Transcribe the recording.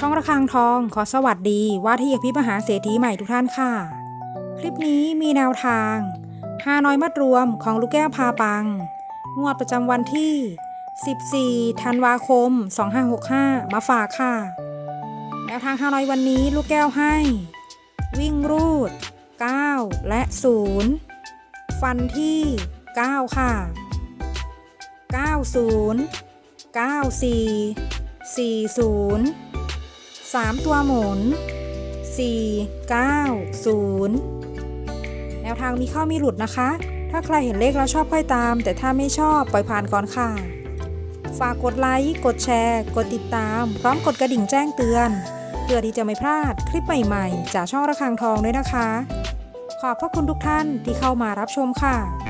ช่องระฆังทองขอสวัสดีว่าที่อภิมหาเศรษฐีใหม่ทุกท่านค่ะ คลิปนี้มีแนวทางฮานอยมัดรวมของลูกแก้วพาปัง งวดประจำวันที่ 14 ธันวาคม 2565 มาฝากค่ะ แนวทางฮานอยวันนี้ลูกแก้วให้ วิ่งรูด 9 และ 0 ฟันที่ 9 ค่ะ 90 94 40 3 ตัวหมุน 4 9 0 แนวทางมีเข้ามีหลุดนะคะ ถ้าใครเห็นเลขแล้วชอบค่อยตาม แต่ถ้าไม่ชอบปล่อยผ่านก่อนค่ะ ฝากกดไลค์ กดแชร์ กดติดตาม พร้อมกดกระดิ่งแจ้งเตือน เพื่อที่จะไม่พลาดคลิปใหม่ๆ จากช่องระฆังทองด้วยนะคะ ขอบพระคุณทุกท่านที่เข้ามารับชมค่ะ